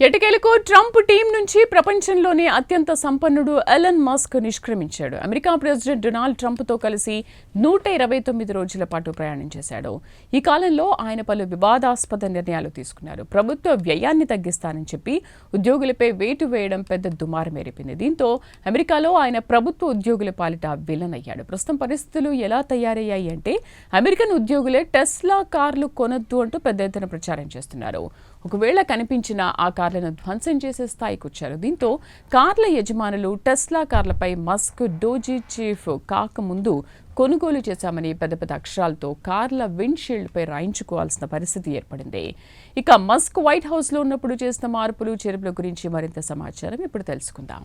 ఎటకేలకు Trump team నుంచి ప్రపంచంలోనే అత్యంత సంపన్నుడు ఎలన్ మస్క్ నిష్క్రమించాడు. అమెరికా ప్రెసిడెంట్ డొనాల్డ్ ట్రంప్తో కలిసి నూట ఇరవై తొమ్మిది రోజుల పాటు ప్రయాణం చేశాడు. ఈ కాలంలో ఆయన పలు వివాదాస్పద నిర్ణయాలు తీసుకున్నారు. ప్రభుత్వ వ్యయాన్ని తగ్గిస్తానని చెప్పి ఉద్యోగులపై వేటు వేయడం పెద్ద దుమారం మేరిపింది దీంతో అమెరికాలో ఆయన ప్రభుత్వ ఉద్యోగుల పాలిట విలన్ అయ్యాడు ప్రస్తుతం పరిస్థితులు ఎలా తయారయ్యాయి అంటే అమెరికన్ ఉద్యోగులే టెస్లా కార్లు కొనొద్దు అంటూ పెద్ద ఎత్తున ప్రచారం చేస్తున్నారు. ఒకవేళ కనిపించిన ఆ కార్లను ధ్వంసం చేసే స్థాయికి వచ్చారు. దీంతో కార్ల యజమానులు టెస్లా కార్లపై మస్క్ డోజీ చీఫ్ కాకముందు కొనుగోలు చేశామని పెద్ద పెద్ద అక్షరాలతో కార్ల విండ్షీల్డ్పై రాయించుకోవాల్సిన పరిస్థితి ఏర్పడింది. ఇక మస్క్ వైట్ హౌస్లో ఉన్నప్పుడు చేసిన మార్పులు చేర్పుల గురించి మరింత సమాచారం ఇప్పుడు తెలుసుకుందాం.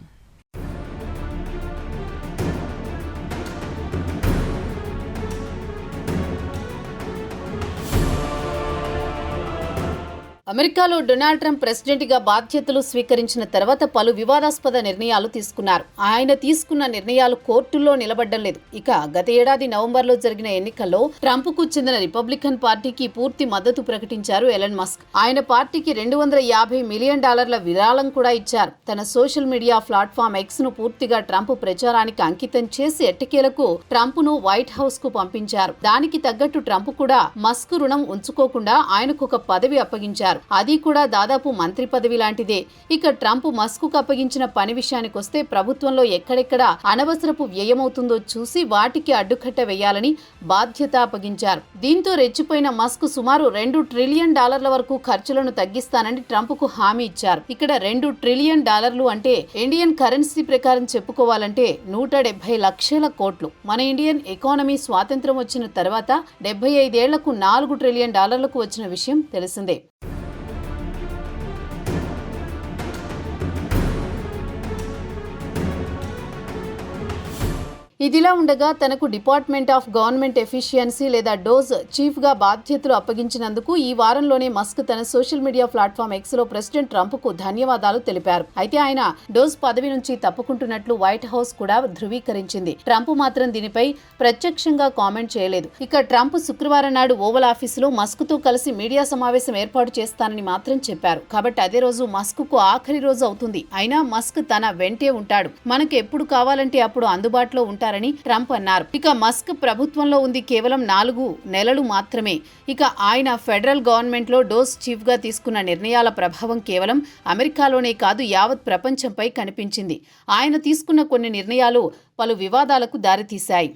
అమెరికాలో డొనాల్డ్ ట్రంప్ ప్రెసిడెంట్గా బాధ్యతలు స్వీకరించిన తర్వాత పలు వివాదాస్పద నిర్ణయాలు తీసుకున్నారు. ఆయన తీసుకున్న నిర్ణయాలు కోర్టుల్లో నిలబడడం లేదు. ఇక గత ఏడాది నవంబర్లో జరిగిన ఎన్నికల్లో ట్రంప్కు చెందిన రిపబ్లికన్ పార్టీకి పూర్తి మద్దతు ప్రకటించారు ఎలన్ మస్క్. ఆయన పార్టీకి రెండు వందల యాభై మిలియన్ డాలర్ల విరాళం కూడా ఇచ్చారు. తన సోషల్ మీడియా ప్లాట్ఫామ్ ఎక్స్ను పూర్తిగా ట్రంప్ ప్రచారానికి అంకితం చేసి ఎట్టకేలకు ట్రంప్ను వైట్ హౌస్కు పంపించారు. దానికి తగ్గట్టు ట్రంప్ కూడా మస్క్ రుణం ఉంచుకోకుండా ఆయనకు ఒక పదవి అప్పగించారు. అది కూడా దాదాపు మంత్రి పదవి లాంటిదే. ఇక ట్రంప్ మస్క్ అప్పగించిన పని విషయానికి వస్తే ప్రభుత్వంలో ఎక్కడెక్కడ అనవసరపు వ్యయమవుతుందో చూసి వాటికి అడ్డుకట్ట వేయాలని బాధ్యత అప్పగించారు. దీంతో రెచ్చిపోయిన మస్క్ సుమారు రెండు ట్రిలియన్ డాలర్ల వరకు ఖర్చులను తగ్గిస్తానని ట్రంప్కు హామీ ఇచ్చారు. ఇక్కడ రెండు ట్రిలియన్ డాలర్లు అంటే ఇండియన్ కరెన్సీ ప్రకారం చెప్పుకోవాలంటే నూట డెబ్బై లక్షల కోట్లు. మన ఇండియన్ ఎకానమీ స్వాతంత్రం వచ్చిన తర్వాత డెబ్బై ఐదేళ్ళకు నాలుగు ట్రిలియన్ డాలర్లకు వచ్చిన విషయం తెలిసిందే. ఇదిలా ఉండగా తనకు డిపార్ట్మెంట్ ఆఫ్ గవర్నమెంట్ ఎఫిషియన్సీ లేదా డోజ్ చీఫ్గా బాధ్యతలు అప్పగించినందుకు ఈ వారంలోనే మస్క్ తన సోషల్ మీడియా ప్లాట్ఫామ్ ఎక్స్లో ప్రెసిడెంట్ ట్రంప్కు ధన్యవాదాలు తెలిపారు. అయితే ఆయన డోజ్ పదవి నుంచి తప్పుకుంటున్నట్లు వైట్ హౌస్ కూడా ధృవీకరించింది. ట్రంప్ మాత్రం దీనిపై ప్రత్యక్షంగా కామెంట్ చేయలేదు. ఇక ట్రంప్ శుక్రవారం నాడు ఓవల్ ఆఫీసులో మస్క్తో కలిసి మీడియా సమావేశం ఏర్పాటు చేస్తానని మాత్రం చెప్పారు. కాబట్టి అదే రోజు మస్క్కు ఆఖరి రోజు అవుతుంది. అయినా మస్క్ తన వెంటే ఉంటాడు. మనకు ఎప్పుడు కావాలంటే అప్పుడు అందుబాటులో ఉంటారు ఉంటారని ట్రంప్ అన్నారు. ఇక మస్క్ ప్రభుత్వంలో ఉంది కేవలం నాలుగు నెలలు మాత్రమే. ఇక ఆయన ఫెడరల్ గవర్నమెంట్లో డోస్ చీఫ్గా తీసుకున్న నిర్ణయాల ప్రభావం కేవలం అమెరికాలోనే కాదు యావత్ ప్రపంచంపై కనిపించింది. ఆయన తీసుకున్న కొన్ని నిర్ణయాలు పలు వివాదాలకు దారితీశాయి.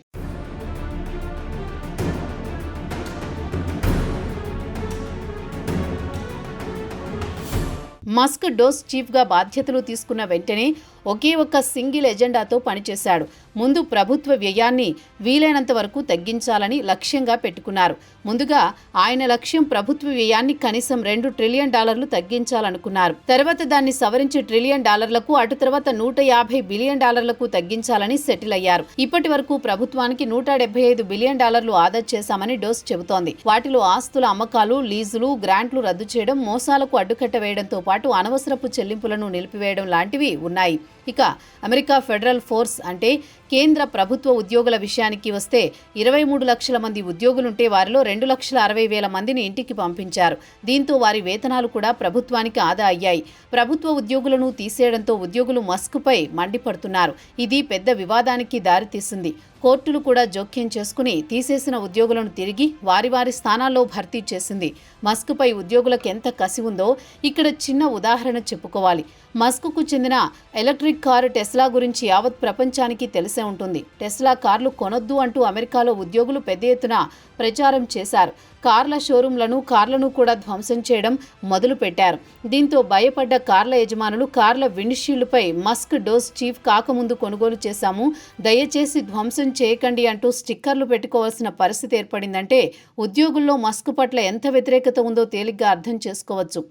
మస్క్ డోస్ చీఫ్గా బాధ్యతలు తీసుకున్న వెంటనే ఒకే ఒక్క సింగిల్ ఎజెండాతో పనిచేశాడు. ముందు ప్రభుత్వ వ్యయాన్ని వీలైనంత వరకు తగ్గించాలని లక్ష్యంగా పెట్టుకున్నారు. ముందుగా ఆయన లక్ష్యం ప్రభుత్వ వ్యయాన్ని కనీసం రెండు ట్రిలియన్ డాలర్లు తగ్గించాలనుకున్నారు. తర్వాత దాన్ని సవరించి ట్రిలియన్ డాలర్లకు అటు తర్వాత నూట యాభై బిలియన్ డాలర్లకు తగ్గించాలని సెటిల్ అయ్యారు. ఇప్పటి వరకు ప్రభుత్వానికి నూట డెబ్బై ఐదు బిలియన్ డాలర్లు ఆదా చేశామని డోస్ చెబుతోంది. వాటిలో ఆస్తుల అమ్మకాలు లీజులు గ్రాంట్లు రద్దు చేయడం మోసాలకు అడ్డుకట్ట వేయడంతో పాటు అనవసరపు చెల్లింపులను నిలిపివేయడం లాంటివి ఉన్నాయి. ఇక అమెరికా ఫెడరల్ ఫోర్స్ అంటే కేంద్ర ప్రభుత్వ ఉద్యోగుల విషయానికి వస్తే ఇరవై మూడు లక్షల మంది ఉద్యోగులుంటే వారిలో రెండు లక్షల అరవై వేల మందిని ఇంటికి పంపించారు. దీంతో వారి వేతనాలు కూడా ప్రభుత్వానికి ఆదా అయ్యాయి. ప్రభుత్వ ఉద్యోగులను తీసేయడంతో ఉద్యోగులు మస్క్పై మండిపడుతున్నారు. ఇది పెద్ద వివాదానికి దారితీసింది. కోర్టులు కూడా జోక్యం చేసుకుని తీసేసిన ఉద్యోగులను తిరిగి వారి వారి స్థానాల్లో భర్తీ చేసింది. మస్క్పై ఉద్యోగులకు ఎంత కసి ఉందో ఇక్కడ చిన్న ఉదాహరణ చెప్పుకోవాలి. మస్క్కు చెందిన ఎలక్ట్రిక్ కారు టెస్లా గురించి యావత్ ప్రపంచానికి తెలిసే ఉంటుంది. టెస్లా కార్లు కొనొద్దు అంటూ అమెరికాలో ఉద్యోగులు పెద్ద ఎత్తున ప్రచారం చేశారు. కార్ల షోరూంలను కార్లను కూడా ధ్వంసం చేయడం మొదలుపెట్టారు దీంతో భయపడ్డ కార్ల యజమానులు కార్ల విండ్షీల్డ్పై మస్క్ డోస్ చీఫ్ కాకముందు కొనుగోలు చేశాము. దయచేసి ధ్వంసం చేయకండి అంటూ స్టిక్కర్లు పెట్టుకోవాల్సిన పరిస్థితి ఏర్పడిందంటే ఉద్యోగుల్లో మస్క్ పట్ల ఎంత వ్యతిరేకత ఉందో తేలిగ్గా అర్థం చేసుకోవచ్చు.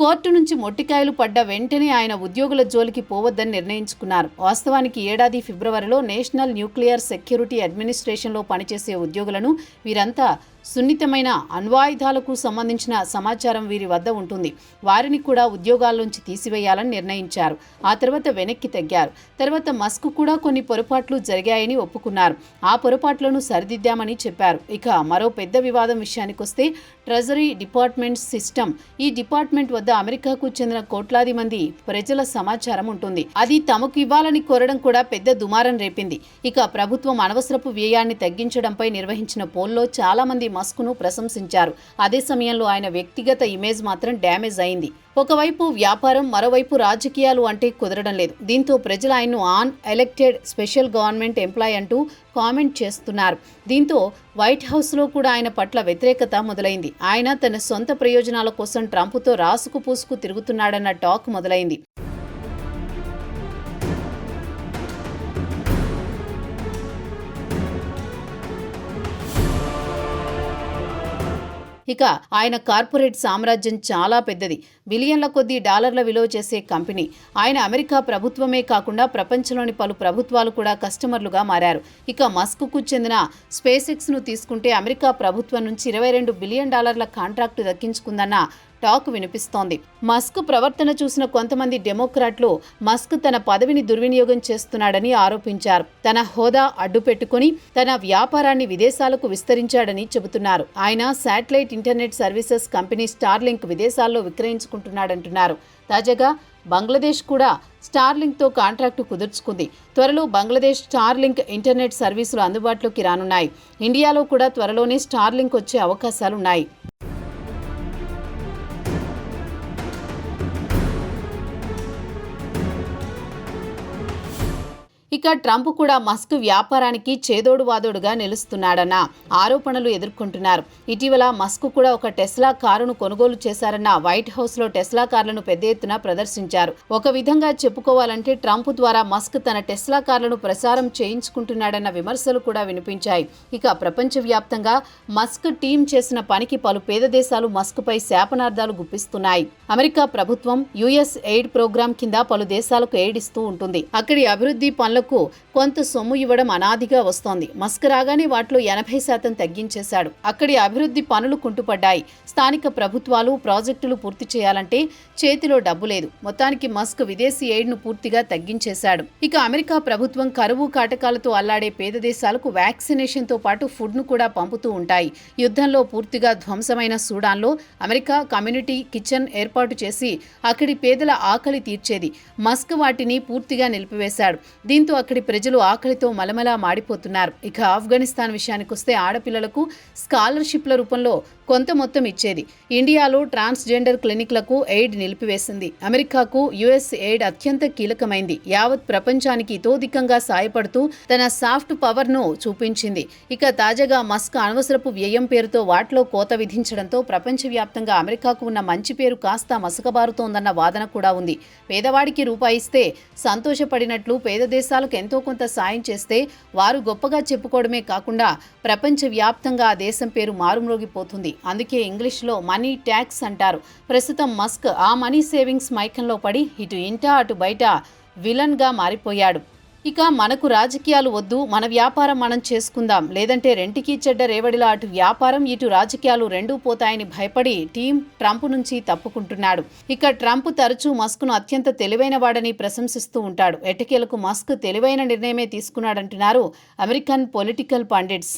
కోర్టు నుంచి మొట్టికాయలు పడ్డ వెంటనే ఆయన ఉద్యోగుల జోలికి పోవద్దని నిర్ణయించుకున్నారు. వాస్తవానికి ఏడాది ఫిబ్రవరిలో నేషనల్ న్యూక్లియర్ సెక్యూరిటీ అడ్మినిస్ట్రేషన్లో పనిచేసే ఉద్యోగులను వీరంతా సున్నితమైన అణ్వాయుధాలకు సంబంధించిన సమాచారం వీరి వద్ద ఉంటుంది. వారిని కూడా ఉద్యోగాల్లోంచి తీసివేయాలని నిర్ణయించారు. ఆ తర్వాత వెనక్కి తగ్గారు. తర్వాత మస్క్ కూడా కొన్ని పొరపాట్లు జరిగాయని ఒప్పుకున్నారు. ఆ పొరపాట్లను సరిదిద్దామని చెప్పారు. ఇక మరో పెద్ద వివాదం విషయానికొస్తే ట్రెజరీ డిపార్ట్మెంట్ సిస్టమ్. ఈ డిపార్ట్మెంట్ వద్ద అమెరికాకు చెందిన కోట్లాది మంది ప్రజల సమాచారం ఉంటుంది. అది తమకు ఇవ్వాలని కోరడం కూడా పెద్ద దుమారం రేపింది. ఇక ప్రభుత్వం అనవసరపు వ్యయాన్ని తగ్గించడంపై నిర్వహించిన పోల్లో చాలా మంది మస్క్ను ప్రశంసించారు. అదే సమయంలో ఆయన వ్యక్తిగత ఇమేజ్ మాత్రం డ్యామేజ్ అయింది. ఒకవైపు వ్యాపారం మరోవైపు రాజకీయాలు అంటే కుదరడం లేదు. దీంతో ప్రజలు ఆయన్ను unelected special government employee అంటూ కామెంట్ చేస్తున్నారు. దీంతో వైట్ హౌస్లో కూడా ఆయన పట్ల వ్యతిరేకత మొదలైంది. ఆయన తన సొంత ప్రయోజనాల కోసం ట్రంప్తో రాసుకు పూసుకు తిరుగుతున్నాడన్న టాక్ మొదలైంది. ఇక ఆయన కార్పొరేట్ సామ్రాజ్యం చాలా పెద్దది. బిలియన్ల కొద్దీ డాలర్ల విలువ చేసే కంపెనీ. ఆయన అమెరికా ప్రభుత్వమే కాకుండా ప్రపంచంలోని పలు ప్రభుత్వాలు కూడా కస్టమర్లుగా మారారు. ఇక మస్క్కు చెందిన స్పేస్ ఎక్స్ను తీసుకుంటే అమెరికా ప్రభుత్వం నుంచి ఇరవై రెండు బిలియన్ డాలర్ల కాంట్రాక్టు దక్కించుకుందన్న టాక్ వినిపిస్తోంది. మస్క్ ప్రవర్తన చూసిన కొంతమంది డెమోక్రాట్లు మస్క్ తన పదవిని దుర్వినియోగం చేస్తున్నాడని ఆరోపించారు. తన హోదా అడ్డుపెట్టుకుని తన వ్యాపారాన్ని విదేశాలకు విస్తరించాడని చెబుతున్నారు. ఆయన satellite internet services company Starlink విదేశాల్లో విక్రయించుకుంటున్నాడంటున్నారు. తాజాగా బంగ్లాదేశ్ కూడా స్టార్లింక్తో కాంట్రాక్టు కుదుర్చుకుంది. త్వరలో బంగ్లాదేశ్ స్టార్లింక్ ఇంటర్నెట్ సర్వీసులు అందుబాటులోకి రానున్నాయి. ఇండియాలో కూడా త్వరలోనే స్టార్లింక్ వచ్చే అవకాశాలున్నాయి. ఇక ట్రంప్ కూడా మస్క్ వ్యాపారానికి చేదోడు వాదోడుగా నిలుస్తున్నాడన్న ఆరోపణలు ఎదుర్కొంటున్నారు. ఇటీవల మస్క్ కూడా ఒక టెస్లా కారును కొనుగోలు చేశారన్న వైట్ హౌస్లో టెస్లా కార్లను పెద్ద ఎత్తున ప్రదర్శించారు. ఒక విధంగా చెప్పుకోవాలంటే ట్రంప్ ద్వారా మస్క్ తన టెస్లా కార్లను ప్రసారం చేయించుకుంటున్నాడన్న విమర్శలు కూడా వినిపించాయి. ఇక ప్రపంచవ్యాప్తంగా మస్క్ టీం చేసిన పనికి పలు పేద దేశాలు మస్క్ పై శాపనార్థాలు గుప్పిస్తున్నాయి. అమెరికా ప్రభుత్వం యుఎస్ ఎయిడ్ ప్రోగ్రాం కింద పలు దేశాలకు ఎయిడ్ ఇస్తూ ఉంటుంది. అక్కడి అభివృద్ధి పనులకు కొంత సొమ్ము ఇవ్వడం అనాదిగా వస్తోంది. మస్క్ రాగానే వాటిలో ఎనభై శాతం తగ్గించేశాడు. అక్కడి అభివృద్ధి పనులు కుంటుపడ్డాయి. స్థానిక ప్రభుత్వాలు ప్రాజెక్టులు పూర్తి చేయాలంటే చేతిలో డబ్బు లేదు. మొత్తానికి మస్క్ విదేశీ ఎయిడ్ను పూర్తిగా తగ్గించేశాడు. ఇక అమెరికా ప్రభుత్వం కరువు కాటకాలతో అల్లాడే పేద దేశాలకు వ్యాక్సినేషన్తో పాటు ఫుడ్ను కూడా పంపుతూ ఉంటాయి. యుద్ధంలో పూర్తిగా ధ్వంసమైన సూడాన్లో అమెరికా కమ్యూనిటీ కిచెన్ ఏర్పాటు చేసి అక్కడి పేదల ఆకలి తీర్చేది. మస్క్ వాటిని పూర్తిగా నిలిపివేశాడు. దీంతో అక్కడి ప్రజలు ఆకలితో మలమలా మాడిపోతున్నారు. ఇక ఆఫ్ఘనిస్తాన్ విషయానికొస్తే ఆడపిల్లలకు స్కాలర్షిప్ల రూపంలో కొంత మొత్తం ఇచ్చేది. ఇండియాలో ట్రాన్స్జెండర్ క్లినిక్లకు ఎయిడ్ నిలిపివేసింది. అమెరికాకు యుఎస్ ఎయిడ్ అత్యంత కీలకమైంది. యావత్ ప్రపంచానికి ఇతోధికంగా సాయపడుతూ తన సాఫ్ట్ పవర్ను చూపించింది. ఇక తాజాగా మస్క్ అనవసరపు వ్యయం పేరుతో వాటిలో కోత విధించడంతో ప్రపంచవ్యాప్తంగా అమెరికాకు ఉన్న మంచి పేరు కాస్త మసకబారుతోందన్న వాదన కూడా ఉంది. పేదవాడికి రూపాయిస్తే సంతోషపడినట్లు పేద దేశాలకు ఎంతో కొంత సాయం చేస్తే వారు గొప్పగా చెప్పుకోవడమే కాకుండా ప్రపంచవ్యాప్తంగా ఆ దేశం పేరు మారుమ్రోగిపోతుంది. అందుకే ఇంగ్లీష్లో మనీ ట్యాక్స్ అంటారు. ప్రస్తుతం మస్క్ ఆ మనీ సేవింగ్స్ మైకంలో పడి ఇటు ఇంటా అటు బయట విలన్గా మారిపోయాడు. ఇక మనకు రాజకీయాలు వద్దు మన వ్యాపారం మనం చేసుకుందాం. లేదంటే రెంటికి చెడ్డ రేవడిలా అటు వ్యాపారం ఇటు రాజకీయాలు రెండూ పోతాయని భయపడి టీం ట్రంప్ నుంచి తప్పుకుంటున్నాడు. ఇక ట్రంప్ తరచూ మస్క్ను అత్యంత తెలివైన వాడని ప్రశంసిస్తూ ఉంటాడు. ఎటకేలకు మస్క్ తెలివైన నిర్ణయమే తీసుకున్నాడంటున్నారు అమెరికన్ పొలిటికల్ పండిట్స్.